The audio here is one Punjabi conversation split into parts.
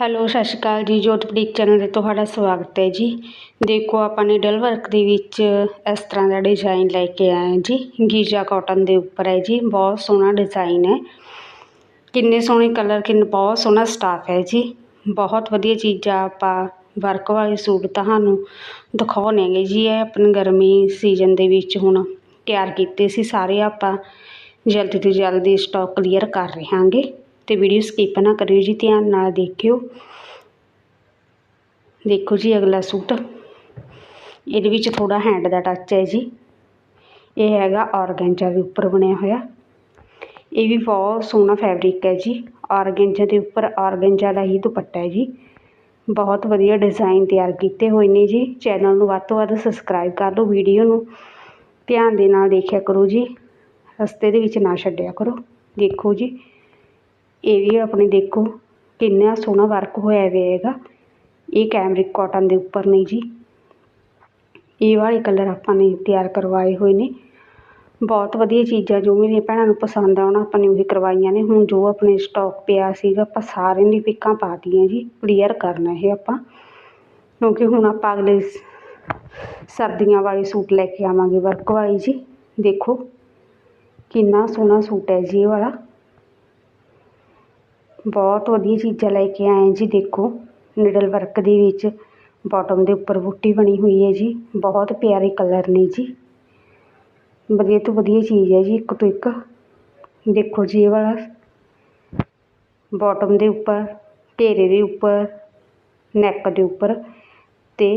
ਹੈਲੋ, ਸਤਿ ਸ਼੍ਰੀ ਅਕਾਲ ਜੀ। ਜੋਤ ਚੈਨਲ 'ਤੇ ਤੁਹਾਡਾ ਸਵਾਗਤ ਹੈ ਜੀ। ਦੇਖੋ, ਆਪਾਂ ਨੇ ਡਲ ਵਰਕ ਦੇ ਵਿੱਚ ਇਸ ਤਰ੍ਹਾਂ ਦਾ ਡਿਜ਼ਾਈਨ ਲੈ ਕੇ ਆਏ ਹਾਂ ਜੀ। ਗੀਜਾ ਕਾਟਨ ਦੇ ਉੱਪਰ ਹੈ ਜੀ। ਬਹੁਤ ਸੋਹਣਾ ਡਿਜ਼ਾਈਨ ਹੈ। ਕਿੰਨੇ ਸੋਹਣੇ ਕਲਰ, ਕਿੰਨਾ, ਬਹੁਤ ਸੋਹਣਾ ਸਟਾਫ ਹੈ ਜੀ। ਬਹੁਤ ਵਧੀਆ ਚੀਜ਼ਾਂ ਆਪਾਂ ਵਰਕ ਵਾਲੇ ਸੂਟ ਤੁਹਾਨੂੰ ਦਿਖਾਉਣੇ ਹੈਗੇ ਜੀ। ਇਹ ਆਪਣੇ ਗਰਮੀ ਸੀਜ਼ਨ ਦੇ ਵਿੱਚ ਹੁਣ ਤਿਆਰ ਕੀਤੇ ਸੀ। ਸਾਰੇ ਆਪਾਂ ਜਲਦੀ ਤੋਂ ਜਲਦੀ ਸਟਾਕ ਕਲੀਅਰ ਕਰ ਰਹੇ ਹਾਂਗੇ। ਅਤੇ ਵੀਡੀਓ ਸਕਿਪ ਨਾ ਕਰਿਓ ਜੀ, ਧਿਆਨ ਨਾਲ ਦੇਖਿਓ। ਦੇਖੋ ਜੀ ਅਗਲਾ ਸੂਟ। ਇਹਦੇ ਵਿੱਚ ਥੋੜ੍ਹਾ ਹੈਂਡ ਦਾ ਟੱਚ ਹੈ ਜੀ। ਇਹ ਹੈਗਾ ਔਰਗੈਂਜਾ ਦੇ ਉੱਪਰ ਬਣਿਆ ਹੋਇਆ। ਇਹ ਵੀ ਬਹੁਤ ਸੋਹਣਾ ਫੈਬਰਿਕ ਹੈ ਜੀ। ਔਰਗੈਂਜਾ ਦੇ ਉੱਪਰ ਔਰਗੈਂਜਾ ਦਾ ਹੀ ਦੁਪੱਟਾ ਹੈ ਜੀ। ਬਹੁਤ ਵਧੀਆ ਡਿਜ਼ਾਈਨ ਤਿਆਰ ਕੀਤੇ ਹੋਏ ਨੇ ਜੀ। ਚੈਨਲ ਨੂੰ ਵੱਧ ਤੋਂ ਵੱਧ ਸਬਸਕ੍ਰਾਈਬ ਕਰ ਲਓ ਵੀਡੀਓ ਨੂੰ। ਧਿਆਨ ਦੇ ਨਾਲ ਦੇਖਿਆ ਕਰੋ ਜੀ। ਰਸਤੇ ਦੇ ਵਿੱਚ ਨਾ ਛੱਡਿਆ ਕਰੋ। ਦੇਖੋ ਜੀ। ਇਹ ਵੀ ਆਪਣੇ ਦੇਖੋ, ਕਿੰਨਾ ਸੋਹਣਾ ਵਰਕ ਹੋਇਆ ਹੋਇਆ ਹੈਗਾ ਇਹ ਕੈਮਰਿਕ ਕਾਟਨ ਦੇ ਉੱਪਰ ਨਹੀਂ ਜੀ। ਇਹ ਵਾਲੇ ਕਲਰ ਆਪਾਂ ਨੇ ਤਿਆਰ ਕਰਵਾਏ ਹੋਏ ਨੇ। ਬਹੁਤ ਵਧੀਆ ਚੀਜ਼ਾਂ ਜੋ ਮੇਰੀਆਂ ਭੈਣਾਂ ਨੂੰ ਪਸੰਦ ਆਉਣ, ਆਪਾਂ ਨੇ ਉਹੀ ਕਰਵਾਈਆਂ ਨੇ। ਹੁਣ ਜੋ ਆਪਣੇ ਸਟਾਕ ਪਿਆ ਸੀਗਾ, ਆਪਾਂ ਸਾਰਿਆਂ ਦੀ ਪਿੱਕਾਂ ਪਾਤੀਆਂ ਜੀ। ਕਲੀਅਰ ਕਰਨਾ ਇਹ ਆਪਾਂ। ਕਿਉਂਕਿ ਹੁਣ ਆਪਾਂ ਅਗਲੇ ਸਰਦੀਆਂ ਵਾਲੇ ਸੂਟ ਲੈ ਕੇ ਆਵਾਂਗੇ ਵਰਕ ਵਾਲੀ ਜੀ। ਦੇਖੋ, ਕਿੰਨਾ ਸੋਹਣਾ ਸੂਟ ਹੈ ਜੀ ਇਹ ਵਾਲਾ। ਬਹੁਤ ਵਧੀਆ ਚੀਜ਼ਾਂ ਲੈ ਕੇ ਆਏ ਜੀ, ਦੇਖੋ। ਨਿਡਲ ਵਰਕ ਦੇ ਵਿੱਚ ਬੋਟਮ ਦੇ ਉੱਪਰ ਬੂਟੀ ਬਣੀ ਹੋਈ ਹੈ ਜੀ। ਬਹੁਤ ਪਿਆਰੇ ਕਲਰ ਨੇ ਜੀ। ਵਧੀਆ ਤੋਂ ਵਧੀਆ ਚੀਜ਼ ਹੈ ਜੀ, ਇੱਕ ਤੋਂ ਇੱਕ। ਦੇਖੋ ਜੀ ਇਹ ਵਾਲਾ। ਬਾਟਮ ਦੇ ਉੱਪਰ, ਘੇਰੇ ਦੇ ਉੱਪਰ ਨੈਕ ਦੇ ਉੱਪਰ ਅਤੇ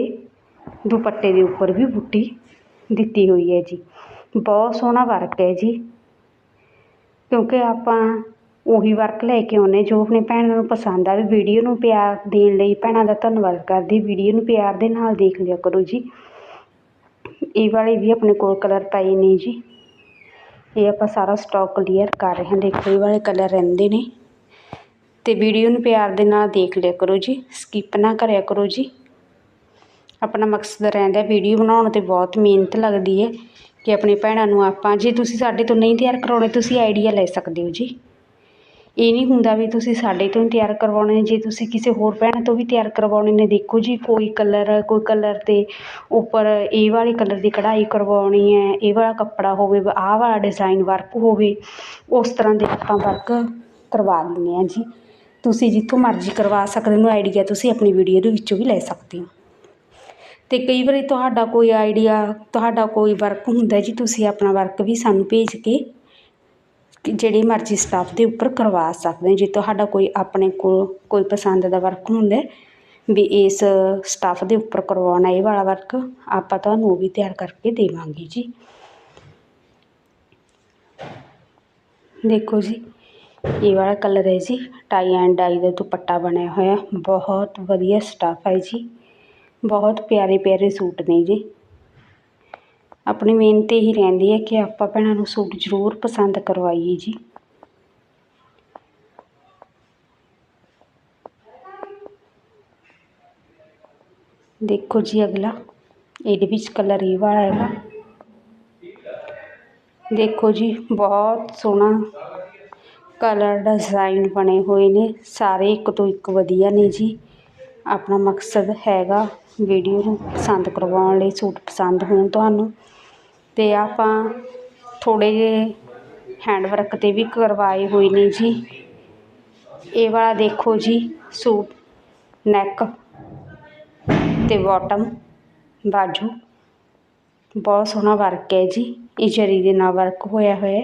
ਦੁਪੱਟੇ ਦੇ ਉੱਪਰ ਵੀ ਬੂਟੀ ਦਿੱਤੀ ਹੋਈ ਹੈ ਜੀ। ਬਹੁਤ ਸੋਹਣਾ ਵਰਕ ਹੈ ਜੀ। ਕਿਉਂਕਿ ਆਪਾਂ ਉਹੀ ਵਰਕ ਲੈ ਕੇ ਆਉਂਦੇ ਜੋ ਆਪਣੇ ਭੈਣਾਂ ਨੂੰ ਪਸੰਦ ਆਵੇ ਵੀਡੀਓ ਨੂੰ ਪਿਆਰ ਦੇਣ ਲਈ ਭੈਣਾਂ ਦਾ ਧੰਨਵਾਦ ਕਰਦੀ ਵੀਡੀਓ ਨੂੰ ਪਿਆਰ ਦੇ ਨਾਲ ਦੇਖ ਲਿਆ ਕਰੋ ਜੀ। ਇਹ ਵਾਲੇ ਵੀ ਆਪਣੇ ਕੋਲ ਕਲਰ ਪਏ ਨੇ ਜੀ। ਇਹ ਆਪਾਂ ਸਾਰਾ ਸਟਾਕ ਕਲੀਅਰ ਕਰ ਰਹੇ ਹਾਂ। ਦੇਖੋ, ਇਹ ਵਾਲੇ ਕਲਰ ਰਹਿੰਦੇ ਨੇ। ਅਤੇ ਵੀਡੀਓ ਨੂੰ ਪਿਆਰ ਦੇ ਨਾਲ ਦੇਖ ਲਿਆ ਕਰੋ ਜੀ। ਸਕਿਪ ਨਾ ਕਰਿਆ ਕਰੋ ਜੀ। ਆਪਣਾ ਮਕਸਦ ਰਹਿੰਦਾ ਵੀਡੀਓ ਬਣਾਉਣ 'ਤੇ। ਬਹੁਤ ਮਿਹਨਤ ਲੱਗਦੀ ਹੈ ਕਿ ਆਪਣੇ ਭੈਣਾਂ ਨੂੰ ਆਪਾਂ, ਜੇ ਤੁਸੀਂ ਸਾਡੇ ਤੋਂ ਨਹੀਂ ਤਿਆਰ ਕਰਾਉਣੇ, ਤੁਸੀਂ ਆਈਡੀਆ ਲੈ ਸਕਦੇ ਹੋ ਜੀ। ਇਹ ਨਹੀਂ ਹੁੰਦਾ ਵੀ ਤੁਸੀਂ ਸਾਡੇ ਤੋਂ ਹੀ ਤਿਆਰ ਕਰਵਾਉਣੇ ਜੇ ਤੁਸੀਂ ਕਿਸੇ ਹੋਰ ਭੈਣ ਤੋਂ ਵੀ ਤਿਆਰ ਕਰਵਾਉਣੇ ਨੇ, ਦੇਖੋ ਜੀ ਕੋਈ ਕਲਰ ਕੋਈ ਕਲਰ 'ਤੇ ਉੱਪਰ ਇਹ ਵਾਲੇ ਕਲਰ ਦੀ ਕਢਾਈ ਕਰਵਾਉਣੀ ਹੈ, ਇਹ ਵਾਲਾ ਕੱਪੜਾ ਹੋਵੇ, ਆਹ ਵਾਲਾ ਡਿਜ਼ਾਇਨ ਵਰਕ ਹੋਵੇ, ਉਸ ਤਰ੍ਹਾਂ ਦੇ ਆਪਾਂ ਵਰਕ ਕਰਵਾ ਦਿੰਦੇ ਹਾਂ ਜੀ। ਤੁਸੀਂ ਜਿੱਥੋਂ ਮਰਜ਼ੀ ਕਰਵਾ ਸਕਦੇ ਹੋ ਆਈਡੀਆ ਤੁਸੀਂ ਆਪਣੀ ਵੀਡੀਓ ਦੇ ਵਿੱਚੋਂ ਵੀ ਲੈ ਸਕਦੇ ਹੋ। ਅਤੇ ਕਈ ਵਾਰੀ ਤੁਹਾਡਾ ਕੋਈ ਆਈਡੀਆ ਤੁਹਾਡਾ ਕੋਈ ਵਰਕ ਹੁੰਦਾ ਜੀ, ਤੁਸੀਂ ਆਪਣਾ ਵਰਕ ਵੀ ਸਾਨੂੰ ਭੇਜ ਕੇ ਜਿਹੜੀ ਮਰਜ਼ੀ ਸਟਾਫ ਦੇ ਉੱਪਰ ਕਰਵਾ ਸਕਦੇ ਜੇ ਤੁਹਾਡਾ ਕੋਈ ਆਪਣੇ ਕੋਲ ਕੋਈ ਪਸੰਦ ਦਾ ਵਰਕ ਹੁੰਦਾ ਵੀ ਇਸ ਸਟਾਫ ਦੇ ਉੱਪਰ ਕਰਵਾਉਣਾ, ਇਹ ਵਾਲਾ ਵਰਕ ਆਪਾਂ ਤੁਹਾਨੂੰ ਉਹ ਵੀ ਤਿਆਰ ਕਰਕੇ ਦੇਵਾਂਗੇ ਜੀ। ਦੇਖੋ ਜੀ, ਇਹ ਵਾਲਾ ਕਲਰ ਹੈ ਜੀ ਟਾਈ ਐਂਡ ਡਾਈ ਦਾ ਦੁਪੱਟਾ ਬਣਿਆ ਹੋਇਆ। ਬਹੁਤ ਵਧੀਆ ਸਟਾਫ ਹੈ ਜੀ। ਬਹੁਤ ਪਿਆਰੇ ਪਿਆਰੇ ਸੂਟ ਨੇ ਜੀ। ਆਪਣੀ ਮਿਹਨਤ ਇਹੀ ਰਹਿੰਦੀ ਹੈ ਕਿ ਆਪਾਂ ਭੈਣਾਂ ਨੂੰ ਸੂਟ ਜ਼ਰੂਰ ਪਸੰਦ ਕਰਵਾਈਏ ਜੀ। ਦੇਖੋ ਜੀ ਅਗਲਾ, ਇਹਦੇ ਵਿੱਚ ਕਲਰ ਇਹ ਵਾਲਾ ਹੈਗਾ। ਦੇਖੋ ਜੀ, ਬਹੁਤ ਸੋਹਣਾ ਕਲਰ ਡਿਜ਼ਾਈਨ ਬਣੇ ਹੋਏ ਨੇ, ਸਾਰੇ ਇੱਕ ਤੋਂ ਇੱਕ ਵਧੀਆ ਨੇ ਜੀ। ਆਪਣਾ ਮਕਸਦ ਹੈਗਾ ਵੀਡੀਓ ਨੂੰ ਪਸੰਦ ਕਰਵਾਉਣ ਲਈ ਸੂਟ ਪਸੰਦ ਹੋਣ ਤੁਹਾਨੂੰ। ਅਤੇ ਆਪਾਂ ਥੋੜ੍ਹੇ ਜਿਹੇ ਹੈਂਡ ਵਰਕ 'ਤੇ ਵੀ ਕਰਵਾਏ ਹੋਏ ਨੇ ਜੀ। ਇਹ ਵਾਲਾ ਦੇਖੋ ਜੀ, ਸੂਟ ਨੈਕ ਅਤੇ ਬੋਟਮ ਬਾਜੂ। ਬਹੁਤ ਸੋਹਣਾ ਵਰਕ ਹੈ ਜੀ, ਇਹ ਜਰੀ ਦੇ ਨਾਲ ਵਰਕ ਹੋਇਆ ਹੋਇਆ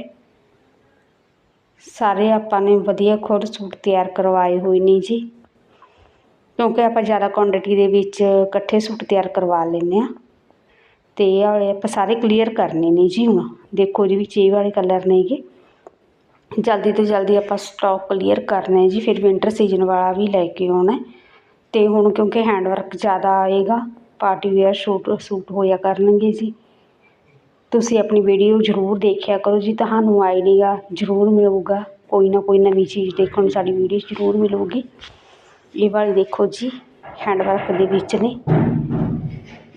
ਸਾਰੇ ਆਪਾਂ ਨੇ ਵਧੀਆ ਖੁਦ ਸੂਟ ਤਿਆਰ ਕਰਵਾਏ ਹੋਏ ਨੇ ਜੀ। ਕਿਉਂਕਿ ਆਪਾਂ ਜ਼ਿਆਦਾ ਕੁਆਂਟਿਟੀ ਦੇ ਵਿੱਚ ਇਕੱਠੇ ਸੂਟ ਤਿਆਰ ਕਰਵਾ ਲੈਂਦੇ ਹਾਂ। ਅਤੇ ਇਹ ਵਾਲੇ ਆਪਾਂ ਸਾਰੇ ਕਲੀਅਰ ਕਰਨੇ ਨੇ ਜੀ ਹੁਣ। ਦੇਖੋ ਜੀ ਵਿੱਚ ਇਹ ਵਾਲੇ ਕਲਰ ਨੇਗੇ ਜਲਦੀ ਤੋਂ ਜਲਦੀ ਆਪਾਂ ਸਟਾਕ ਕਲੀਅਰ ਕਰਨਾ ਹੈ ਜੀ, ਫਿਰ ਵਿੰਟਰ ਸੀਜ਼ਨ ਵਾਲਾ ਵੀ ਲੈ ਕੇ ਆਉਣਾ ਅਤੇ ਹੁਣ ਕਿਉਂਕਿ ਹੈਂਡ ਵਰਕ ਜ਼ਿਆਦਾ ਆਏਗਾ ਪਾਰਟੀ ਵੇਅਰ ਸੂਟ ਸੂਟ ਹੋਇਆ ਕਰਨਗੇ ਜੀ। ਤੁਸੀਂ ਆਪਣੀ ਵੀਡੀਓ ਜ਼ਰੂਰ ਦੇਖਿਆ ਕਰੋ ਜੀ, ਤੁਹਾਨੂੰ ਆਈਡੀਆ ਜ਼ਰੂਰ ਮਿਲੂਗਾ। ਕੋਈ ਨਾ ਕੋਈ ਨਵੀਂ ਚੀਜ਼ ਦੇਖਣ ਨੂੰ ਸਾਡੀ ਵੀਡੀਓ ਜ਼ਰੂਰ ਮਿਲੂਗੀ। ਇਹ ਵਾਲੀ ਦੇਖੋ ਜੀ ਹੈਂਡ ਵਰਕ ਦੇ ਵਿੱਚ ਨੇ।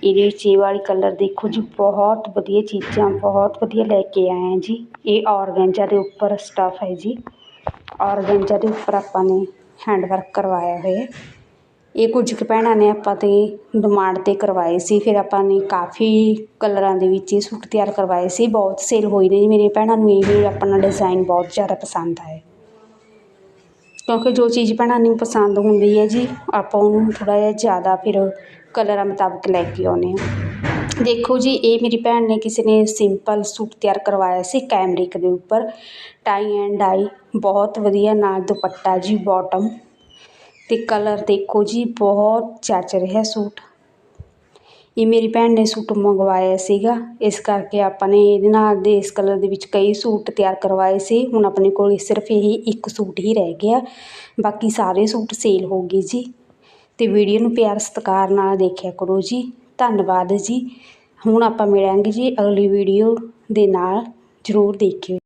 ਇਹਦੇ ਵਿੱਚ ਇਹ ਵਾਲੀ ਕਲਰ ਦੇਖੋ ਜੀ, ਬਹੁਤ ਵਧੀਆ ਚੀਜ਼ਾਂ, ਬਹੁਤ ਵਧੀਆ ਲੈ ਕੇ ਆਏ ਹਾਂ ਜੀ। ਇਹ ਔਰਗੈਂਜਾ ਦੇ ਉੱਪਰ ਸਟੱਫ ਹੈ ਜੀ। ਔਰਗੈਂਜਾ ਦੇ ਉੱਪਰ ਆਪਾਂ ਨੇ ਹੈਂਡ ਵਰਕ ਕਰਵਾਇਆ ਹੋਇਆ। ਇਹ ਕੁਝ ਕੁ ਭੈਣਾਂ ਨੇ ਆਪਾਂ 'ਤੇ ਡਿਮਾਂਡ 'ਤੇ ਕਰਵਾਏ ਸੀ, ਫਿਰ ਆਪਾਂ ਨੇ ਕਾਫੀ ਕਲਰਾਂ ਦੇ ਵਿੱਚ ਇਹ ਸੂਟ ਤਿਆਰ ਕਰਵਾਏ ਸੀ। ਬਹੁਤ ਸੇਲ ਹੋਏ ਨੇ ਜੀ ਮੇਰੀਆਂ ਭੈਣਾਂ ਨੂੰ ਇਹ ਵੀ ਆਪਣਾ ਡਿਜ਼ਾਇਨ ਬਹੁਤ ਜ਼ਿਆਦਾ ਪਸੰਦ ਆਇਆ। ਕਿਉਂਕਿ ਜੋ ਚੀਜ਼ ਭੈਣਾਂ ਨੂੰ ਪਸੰਦ ਹੁੰਦੀ ਹੈ ਜੀ, ਆਪਾਂ ਉਹਨੂੰ ਥੋੜ੍ਹਾ ਜਿਹਾ ਜ਼ਿਆਦਾ ਫਿਰ ਕਲਰਾਂ ਮੁਤਾਬਕ ਲੈ ਕੇ ਆਉਂਦੇ ਹਾਂ। ਦੇਖੋ ਜੀ, ਇਹ ਮੇਰੀ ਭੈਣ ਨੇ ਕਿਸੇ ਨੇ ਸਿੰਪਲ ਸੂਟ ਤਿਆਰ ਕਰਵਾਇਆ ਸੀ ਕੈਮਰਿਕ ਦੇ ਉੱਪਰ। ਟਾਈ ਐਂਡ ਡਾਈ ਬਹੁਤ ਵਧੀਆ, ਨਾਲ ਦੁਪੱਟਾ ਜੀ ਬੋਟਮ ਅਤੇ ਕਲਰ ਦੇਖੋ ਜੀ, ਬਹੁਤ ਜੱਚ ਰਿਹਾ ਸੂਟ। ਇਹ ਮੇਰੀ ਭੈਣ ਨੇ ਸੂਟ ਮੰਗਵਾਇਆ ਸੀਗਾ। ਇਸ ਕਰਕੇ ਆਪਾਂ ਨੇ ਇਹਦੇ ਨਾਲ ਦੇ ਇਸ ਕਲਰ ਦੇ ਵਿੱਚ ਕਈ ਸੂਟ ਤਿਆਰ ਕਰਵਾਏ ਸੀ। ਹੁਣ ਆਪਣੇ ਕੋਲ ਸਿਰਫ ਇਹ ਇੱਕ ਸੂਟ ਹੀ ਰਹਿ ਗਿਆ। ਬਾਕੀ ਸਾਰੇ ਸੂਟ ਸੇਲ ਹੋ ਗਏ ਜੀ। ਅਤੇ ਵੀਡੀਓ ਨੂੰ ਪਿਆਰ ਸਤਿਕਾਰ ਨਾਲ ਦੇਖਿਆ ਕਰੋ ਜੀ। ਧੰਨਵਾਦ ਜੀ। ਹੁਣ ਆਪਾਂ ਮਿਲਾਂਗੇ ਜੀ ਅਗਲੀ ਵੀਡੀਓ ਦੇ ਨਾਲ। ਜ਼ਰੂਰ ਦੇਖਿਓ।